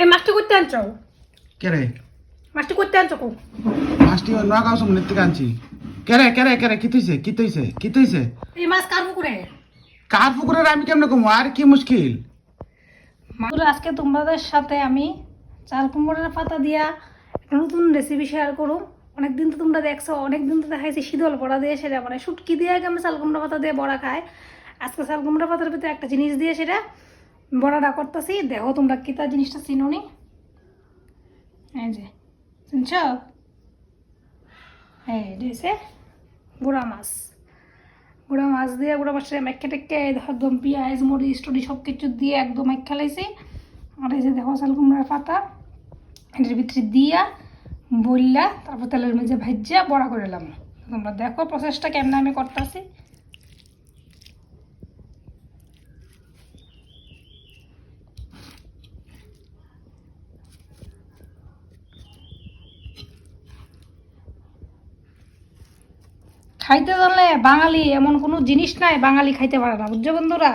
এই মাছটি করতে আনছো? মাছটি করতে আনছো কো? মাছটি নোয়াগাঁও আনছি। কে কি কি মাছ কার পুকুরে? কার পুকুরের আমি কেমনে কমো? আর কি মুশকিল? বন্ধুরা আজকে তোমাদের সাথে আমি চাল কুমড়োর পাতা দিয়া একটা নতুন রেসিপি শেয়ার করুম অনেকদিন তো তোমরা দেখছ অনেকদিন তো দেখাইছি শীতল বড়া দিয়ে সেটা। মানে শুটকি দিয়ে আগে আমি চাল কুমড়ো পাতা দিয়ে বড়া খাই। আজকে চাল কুমড়ো পাতার ভিতরে একটা জিনিস দিয়ে সেটা বড়াটা করতেছি, দেখো তোমরা কিতা জিনিসটা চিনুনি? এই যে শুনছ এই দিয়েছে গুড়া মাছ। গুঁড়া মাছ দিয়ে গুঁড়া মাছের মেখে টেকে একদম পেঁয়াজ মরিচ টরি সব কিছু দিয়ে একদম এক খেলাইছি আর এই যে দেখো, চাল, কুমড়ার পাতা, এটার ভিতরে দিয়া বললা তারপর তেলের মেঝে ভাজ্যা, বড়া করে তোমরা দেখো প্রসেসটা কেমন আমি করতেছি। খাইতে জানলে বাঙালি এমন কোনো জিনিস নাই, বাঙালি খাইতে পারে না, বুঝছ বন্ধুরা?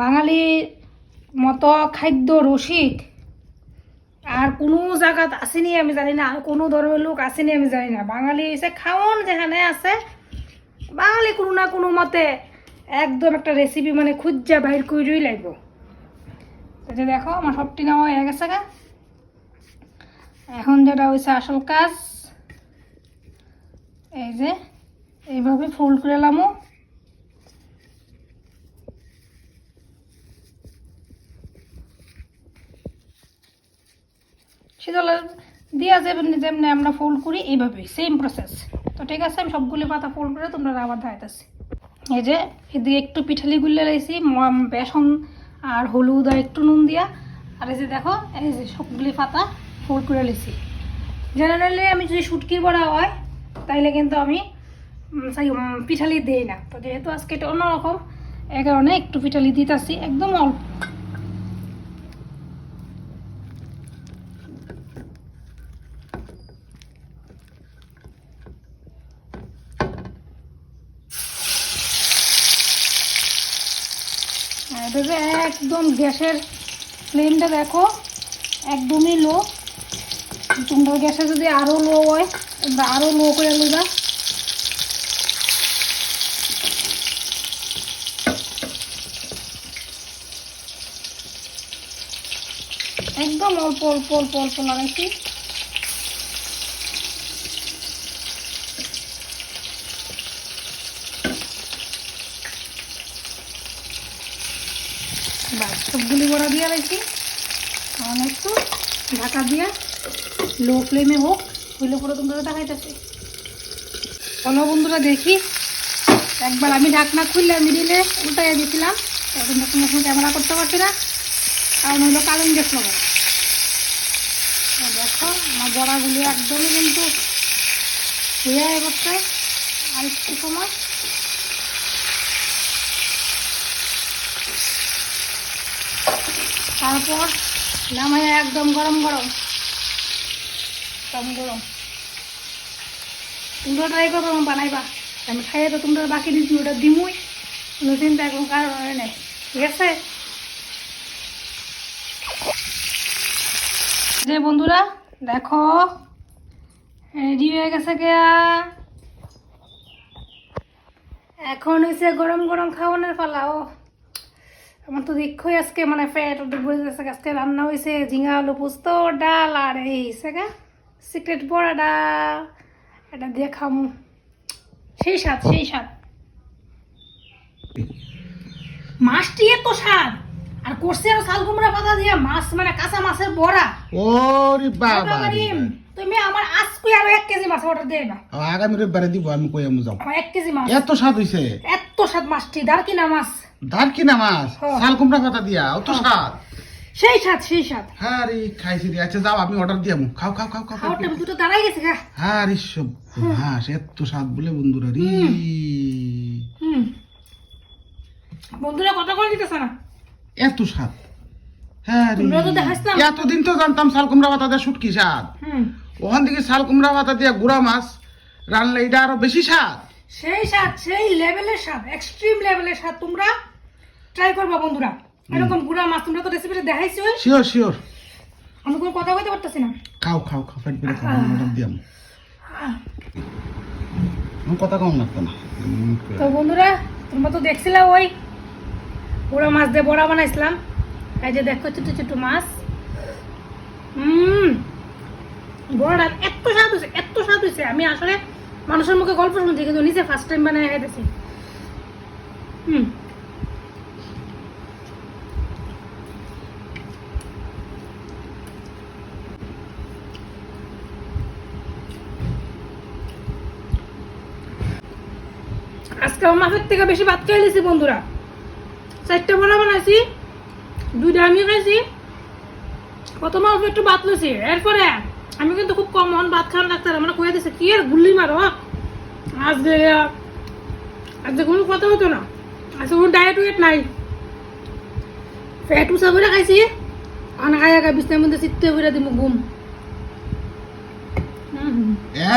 বাঙালির মতো খাদ্য রসিক। আর কোনো জায়গাত আসেনি, আমি জানি না, আর কোনো ধর্মের লোক আসেনি, আমি জানি না। বাঙালি এসে খাওয়ান যেখানে আছে। বাঙালি কোনো না কোনো মতে একদম একটা রেসিপি মানে খুঁজা বাহির করেই লাগবো এটা দেখো, আমার সবটি নেওয়া হয়ে গেছে গা। এখন যেটা হয়েছে আসল কাজ, এই যে এইভাবে ফোল্ড করে এলামও শীতলের দিয়া যেমনি যেমনি আমরা ফোল্ড করি, এইভাবে সেম প্রসেস তো ঠিক আছে, আমি সবগুলি পাতা ফোল্ড করে তোমরা আবার দেখাইতেছি এই যে, এদিকে একটু পিঠালি গুলে লাইছি বেসন আর হলুদ আর একটু নুন দিয়া। আর এই যে দেখো, এই যে সবগুলি পাতা ফোল্ড করে লিছি জেনারেলি আমি যদি শুটকি বড়া হয়, তাইলে কিন্তু আমি উম, পিঠালি দিই না। তো যেহেতু আজকে এটা অন্যরকম এ কারণে একটু পিঠালি দিতেছি একদম অল্প। একদম গ্যাসের ফ্লেমটা দেখো একদমই লো তোমরা গ্যাসে যদি আরও লো হয় আরও লো করে লইবা একদম অল্প অল্প অল্প অল্প লাগাইছি বাস সবগুলি বড়া দিয়ে রাখছি। এখন একটু ঢাকা দিয়া লো ফ্লেমে হোক, হইলে পরে তোমরা দেখাইতেছি। কোনো বন্ধুরা, দেখি। একবার আমি ঢাকনা খুললে মিডিলে উল্টাইয়া দিয়েছিলাম এখন যখন ক্যামেরা করতে পারছি না। কারণ হলো কারেন্ট লাগানো দেখো, আমার বড়াগুলি একদমই কিন্তু হয়ে করছে আর একটু সময়। তারপর নামায় একদম গরম গরম। একদম গরম। তোমরা ট্রাই করব এবং বানাইবা। আমি খাইয়ে তো তোমরা বাকি দিচ্ছি ওটা দিমুই। কোনো চিন্তা কোনো কারণ হয় নাই। ঠিক আছে? যে বন্ধুরা, দেখো। রেডি হয়ে গেছে গিয়া এখন হয়েছে গরম গরম খাওয়ানোর পালা, ও। আমার তো দেখোই আজকে মানে ওটা বুঝে যাচ্ছে আজকে রান্না হয়েছে ঝিঙা, আলু পোস্ত, ডাল, আর এই সেগা সিক্রেট বড়াটা এটা দিয়ে খামু। সেই স্বাদ সেই স্বাদ। মাছটি এত স্বাদ! আর করছে আর শাল কুমড়া পাতা দিয়ে মাছ মানে কাঁচা মাছের বড়া। ওরে বাবা তুমি আমার আজকে আরও এক কেজি মাছ অর্ডার দিয়ে না আগামী রবিবারে দিব আমি কই আমি যাও। এক কেজি মাছ। এত স্বাদ হইছে? এত স্বাদ মাছটি দারকিনা মাছ? দার কি না মাছ। শাল কুমড়া পাতা দিয়া অত। স্বাদ? সেই স্বাদ সেই স্বাদ। হ্যাঁ রে খাইছি রে। আচ্ছা যাও আমি অর্ডার দিয়াম খাও খাও খাও খাও খাওয়ার দুটো দাঁড়াই গেছে গা হ্যাঁ রে সব হ্যাঁ এত স্বাদ বলে বন্ধুরা রে। হুম। বন্ধুরা কথা করে দিতেছে না। এত স্বাদ। হ্যাঁ। এতদিন তো জানতাম শাল কুমড়া পাতা দিয়ে শুটকি স্বাদ। ওখান থেকে শাল কুমড়া পাতা দিয়ে গুড়া মাছ রানলে এটা আরও বেশি স্বাদ। সেই স্বাদ সেই লেভেলের স্বাদ এক্সট্রিম লেভেলের স্বাদ। তোমরা ট্রাই করবা বন্ধুরা। এরকম গুড়া মাছ তোমরা তো রেসিপিটা দেখাইছো শিওর শিওর আমি কোনো কথা বলতে পারতেছি না। খাও খাও খাও পেট পেটে খাও ম্যাডাম দিয়াম। কথা কম লাগতো না। তো বন্ধুরা তোমরা তো দেখছিলা ওই পুরো মাছ দিয়ে বড়া বানাইছিলাম। এই যে দেখো, ছোট ছোট মাছ। হুম বড়াটা এত স্বাদ হয়েছে, এত স্বাদ হয়েছে। আমি আসলে মানুষের মুখে গল্প শুনছি, কিন্তু নিজে ফার্স্ট টাইম বানাই খাইতেছি। হুম আজকে আমার থেকে বেশি ভাত খাই লিছি বন্ধুরা। চারটা বড়া বানাইছি দুইটা আমি খাইছি। প্রথম অল্প একটু ভাত লইছি এরপরে আমি কিন্তু খুব কম মন ভাত খাওয়ার ডাক্তার আমরা কয়ে দিছে কি আর গুল্লি মারো আজকে আজকে কোনো কথা হতো না। আজকে কোনো ডায়েট ওয়েট নাই। ফ্যাট উচা করে খাইছি আনা খাই আগা বিছনার মধ্যে চিত্তে করে দিব ঘুম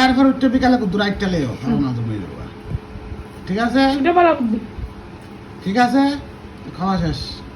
এরপর উঠতে বিকালে কুদ্দুর আইটা লেও ঠিক আছে? ঠিক আছে? 강아지